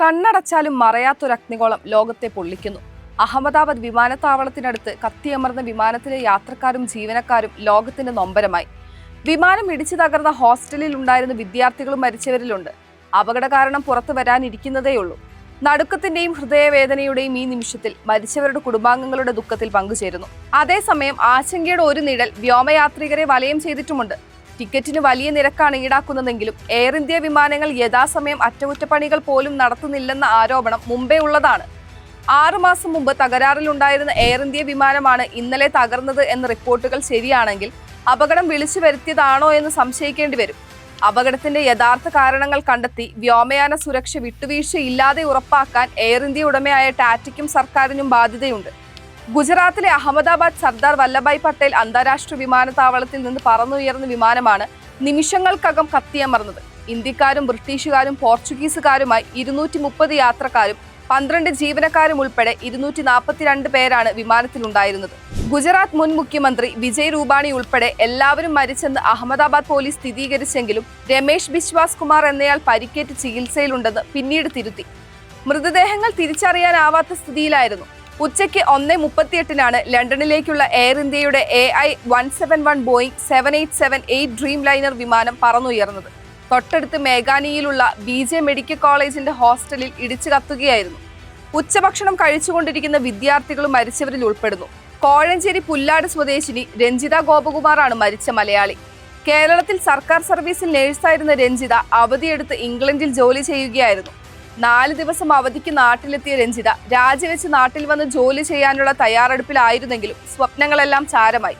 കണ്ണടച്ചാലും മറയാത്തൊരു അഗ്നികോളം ലോകത്തെ പൊള്ളിക്കുന്നു. അഹമ്മദാബാദ് വിമാനത്താവളത്തിനടുത്ത് കത്തിയമർന്ന വിമാനത്തിലെ യാത്രക്കാരും ജീവനക്കാരും ലോകത്തിന്റെ നൊമ്പരമായി. വിമാനം ഇടിച്ചു തകർന്ന ഹോസ്റ്റലിൽ ഉണ്ടായിരുന്ന വിദ്യാർത്ഥികളും മരിച്ചവരിലുണ്ട്. അപകട കാരണം പുറത്തു വരാനിരിക്കുന്നതേയുള്ളൂ നടുക്കത്തിന്റെയും ഹൃദയവേദനയുടെയും ഈ നിമിഷത്തിൽ മരിച്ചവരുടെ കുടുംബാംഗങ്ങളുടെ ദുഃഖത്തിൽ പങ്കുചേരുന്നു. അതേസമയം ആശങ്കയുടെ ഒരു നിഴൽ വ്യോമയാത്രികരെ വലയം ചെയ്തിട്ടുമുണ്ട്. ടിക്കറ്റിന് വലിയ നിരക്കാണ് ഈടാക്കുന്നതെങ്കിലും എയർ ഇന്ത്യ വിമാനങ്ങൾ യഥാസമയം അറ്റകുറ്റപ്പണികൾ പോലും നടത്തുന്നില്ലെന്ന ആരോപണം മുമ്പേ ഉള്ളതാണ്. ആറുമാസം മുമ്പ് തകരാറിലുണ്ടായിരുന്ന എയർ ഇന്ത്യ വിമാനമാണ് ഇന്നലെ തകർന്നത് എന്ന റിപ്പോർട്ടുകൾ ശരിയാണെങ്കിൽ അപകടം വിളിച്ചു വരുത്തിയതാണോ എന്ന് സംശയിക്കേണ്ടി വരും. അപകടത്തിന്റെ യഥാർത്ഥ കാരണങ്ങൾ കണ്ടെത്തി വ്യോമയാന സുരക്ഷ വിട്ടുവീഴ്ച ഇല്ലാതെ ഉറപ്പാക്കാൻ എയർ ഇന്ത്യ ഉടമയായ ടാറ്റയ്ക്കും സർക്കാരിനും ബാധ്യതയുണ്ട്. ഗുജറാത്തിലെ അഹമ്മദാബാദ് സർദാർ വല്ലഭായ് പട്ടേൽ അന്താരാഷ്ട്ര വിമാനത്താവളത്തിൽ നിന്ന് പറന്നുയർന്ന വിമാനമാണ് നിമിഷങ്ങൾക്കകം കത്തിയമർന്നത്. ഇന്ത്യക്കാരും ബ്രിട്ടീഷുകാരും പോർച്ചുഗീസുകാരുമായി ഇരുന്നൂറ്റി മുപ്പത് യാത്രക്കാരും പന്ത്രണ്ട് ജീവനക്കാരും ഉൾപ്പെടെ ഇരുന്നൂറ്റി നാൽപ്പത്തിരണ്ട് പേരാണ് വിമാനത്തിലുണ്ടായിരുന്നത്. ഗുജറാത്ത് മുൻ മുഖ്യമന്ത്രി വിജയ് രൂപാണി ഉൾപ്പെടെ എല്ലാവരും മരിച്ചെന്ന് അഹമ്മദാബാദ് പോലീസ് സ്ഥിരീകരിച്ചെങ്കിലും രമേശ് ബിശ്വാസ് കുമാർ എന്നയാൾ പരിക്കേറ്റ് ചികിത്സയിലുണ്ടെന്ന് പിന്നീട് തിരുത്തി. മൃതദേഹങ്ങൾ തിരിച്ചറിയാനാവാത്ത സ്ഥിതിയിലായിരുന്നു. ഉച്ചയ്ക്ക് ഒന്ന് മുപ്പത്തിയെട്ടിനാണ് ലണ്ടനിലേക്കുള്ള എയർ ഇന്ത്യയുടെ A I one seven one Boeing seven eight seven eight Dreamliner വിമാനം പറന്നുയർന്നത്. തൊട്ടടുത്ത് മേഘാനിയിലുള്ള ബി ജെ മെഡിക്കൽ കോളേജിന്റെ ഹോസ്റ്റലിൽ ഇടിച്ചു കത്തുകയായിരുന്നു. ഉച്ചഭക്ഷണം കഴിച്ചുകൊണ്ടിരിക്കുന്ന വിദ്യാർത്ഥികളും മരിച്ചവരിൽ ഉൾപ്പെടുന്നു. കോഴഞ്ചേരി പുല്ലാട് സ്വദേശിനി രഞ്ജിത ഗോപകുമാറാണ് മരിച്ച മലയാളി. കേരളത്തിൽ സർക്കാർ സർവീസിൽ നേഴ്സായിരുന്ന രഞ്ജിത അവധിയെടുത്ത് ഇംഗ്ലണ്ടിൽ ജോലി ചെയ്യുകയായിരുന്നു. നാല് ദിവസം അവധിക്ക് നാട്ടിലെത്തിയ രഞ്ജിത രാജിവെച്ച് നാട്ടിൽ വന്ന് ജോലി ചെയ്യാനുള്ള തയ്യാറെടുപ്പിലായിരുന്നെങ്കിലും സ്വപ്നങ്ങളെല്ലാം ചാരമായി.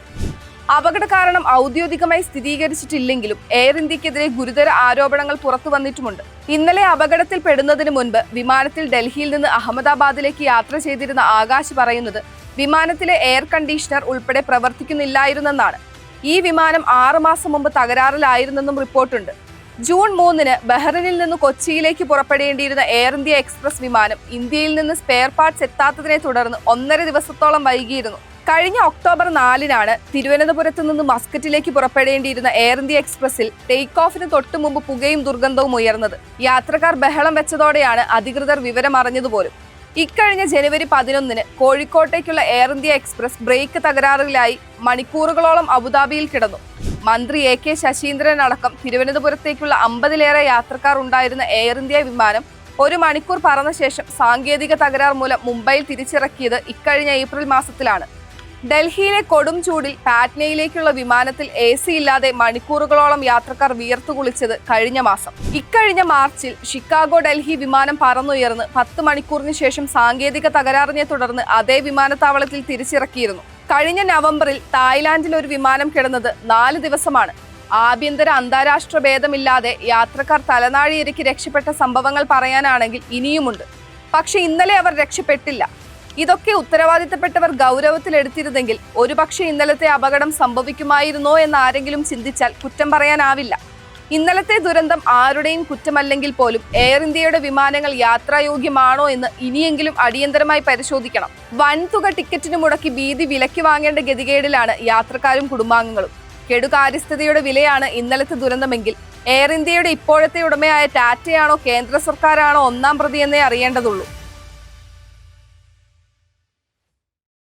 അപകട കാരണം ഔദ്യോഗികമായി സ്ഥിരീകരിച്ചിട്ടില്ലെങ്കിലും എയർ ഇന്ത്യക്കെതിരെ ഗുരുതര ആരോപണങ്ങൾ പുറത്തു വന്നിട്ടുമുണ്ട്. ഇന്നലെ അപകടത്തിൽ പെടുന്നതിന് മുൻപ് വിമാനത്തിൽ ഡൽഹിയിൽ നിന്ന് അഹമ്മദാബാദിലേക്ക് യാത്ര ചെയ്തിരുന്ന ആകാശ് പറയുന്നത് വിമാനത്തിലെ എയർ കണ്ടീഷണർ ഉൾപ്പെടെ പ്രവർത്തിക്കുന്നില്ലായിരുന്നെന്നാണ്. ഈ വിമാനം ആറുമാസം മുമ്പ് തകരാറിലായിരുന്നെന്നും റിപ്പോർട്ടുണ്ട്. ജൂൺ മൂന്നിന് ബഹ്റിനിൽ നിന്ന് കൊച്ചിയിലേക്ക് പുറപ്പെടേണ്ടിയിരുന്ന എയർ ഇന്ത്യ എക്സ്പ്രസ് വിമാനം ഇന്ത്യയിൽ നിന്ന് സ്പെയർ പാർട്സ് എത്താത്തതിനെ തുടർന്ന് ഒന്നര ദിവസത്തോളം വൈകിയിരുന്നു. കഴിഞ്ഞ ഒക്ടോബർ നാലിനാണ് തിരുവനന്തപുരത്ത് നിന്ന് മസ്കറ്റിലേക്ക് പുറപ്പെടേണ്ടിയിരുന്ന എയർ ഇന്ത്യ എക്സ്പ്രസിൽ ടേക്ക് ഓഫിന് തൊട്ടുമുമ്പ് പുകയും ദുർഗന്ധവും ഉയർന്നത്. യാത്രക്കാർ ബഹളം വെച്ചതോടെയാണ് അധികൃതർ വിവരം അറിഞ്ഞതുപോലും. ഇക്കഴിഞ്ഞ ജനുവരി പതിനൊന്നിന് കോഴിക്കോട്ടേക്കുള്ള എയർ ഇന്ത്യ എക്സ്പ്രസ് ബ്രേക്ക് തകരാറിലായി മണിക്കൂറുകളോളം അബുദാബിയിൽ കിടന്നു. മന്ത്രി എ കെ ശശീന്ദ്രൻ അടക്കം തിരുവനന്തപുരത്തേക്കുള്ള അമ്പതിലേറെ യാത്രക്കാർ ഉണ്ടായിരുന്ന എയർ ഇന്ത്യ വിമാനം ഒരു മണിക്കൂർ പറന്ന ശേഷം സാങ്കേതിക തകരാർ മൂലം മുംബൈയിൽ തിരിച്ചിറക്കിയത് ഇക്കഴിഞ്ഞ ഏപ്രിൽ മാസത്തിലാണ്. ഡൽഹിയിലെ കൊടും ചൂടിൽ പാറ്റ്നയിലേക്കുള്ള വിമാനത്തിൽ എ സി ഇല്ലാതെ മണിക്കൂറുകളോളം യാത്രക്കാർ വിയർത്തുകുളിച്ചത് കഴിഞ്ഞ മാസം. ഇക്കഴിഞ്ഞ മാർച്ചിൽ ഷിക്കാഗോ ഡൽഹി വിമാനം പറന്നുയർന്ന് പത്ത് മണിക്കൂറിന് ശേഷം സാങ്കേതിക തകരാറിനെ തുടർന്ന് അതേ വിമാനത്താവളത്തിൽ തിരിച്ചിറക്കിയിരുന്നു. കഴിഞ്ഞ നവംബറിൽ തായ്ലാന്റിൽ ഒരു വിമാനം കിടന്നത് നാല് ദിവസമാണ്. ആഭ്യന്തര അന്താരാഷ്ട്ര ഭേദമില്ലാതെ യാത്രക്കാർ തലനാഴിയിരക്കി രക്ഷപ്പെട്ട സംഭവങ്ങൾ പറയാനാണെങ്കിൽ ഇനിയുമുണ്ട്. പക്ഷെ ഇന്നലെ അവർ രക്ഷപ്പെട്ടില്ല. ഇതൊക്കെ ഉത്തരവാദിത്തപ്പെട്ടവർ ഗൗരവത്തിലെടുത്തിരുന്നെങ്കിൽ ഒരുപക്ഷെ ഇന്നലത്തെ അപകടം സംഭവിക്കുമായിരുന്നോ എന്ന് ആരെങ്കിലും ചിന്തിച്ചാൽ കുറ്റം പറയാനാവില്ല. ഇന്നലത്തെ ദുരന്തം ആരുടെയും കുറ്റമല്ലെങ്കിൽ പോലും എയർ ഇന്ത്യയുടെ വിമാനങ്ങൾ യാത്രായോഗ്യമാണോ എന്ന് ഇനിയെങ്കിലും അടിയന്തരമായി പരിശോധിക്കണം. വൻതുക ടിക്കറ്റിന് മുടക്കി ഭീതി വിലയ്ക്ക് വാങ്ങേണ്ട ഗതികേടിലാണ് യാത്രക്കാരും കുടുംബാംഗങ്ങളും. കെടുകാര്യസ്ഥതയുടെ വിലയാണ് ഇന്നലത്തെ ദുരന്തമെങ്കിൽ എയർ ഇന്ത്യയുടെ ഇപ്പോഴത്തെ ഉടമയായ ടാറ്റയാണോ കേന്ദ്ര സർക്കാരാണോ ഒന്നാം പ്രതി എന്നേ അറിയേണ്ടതുള്ളൂ.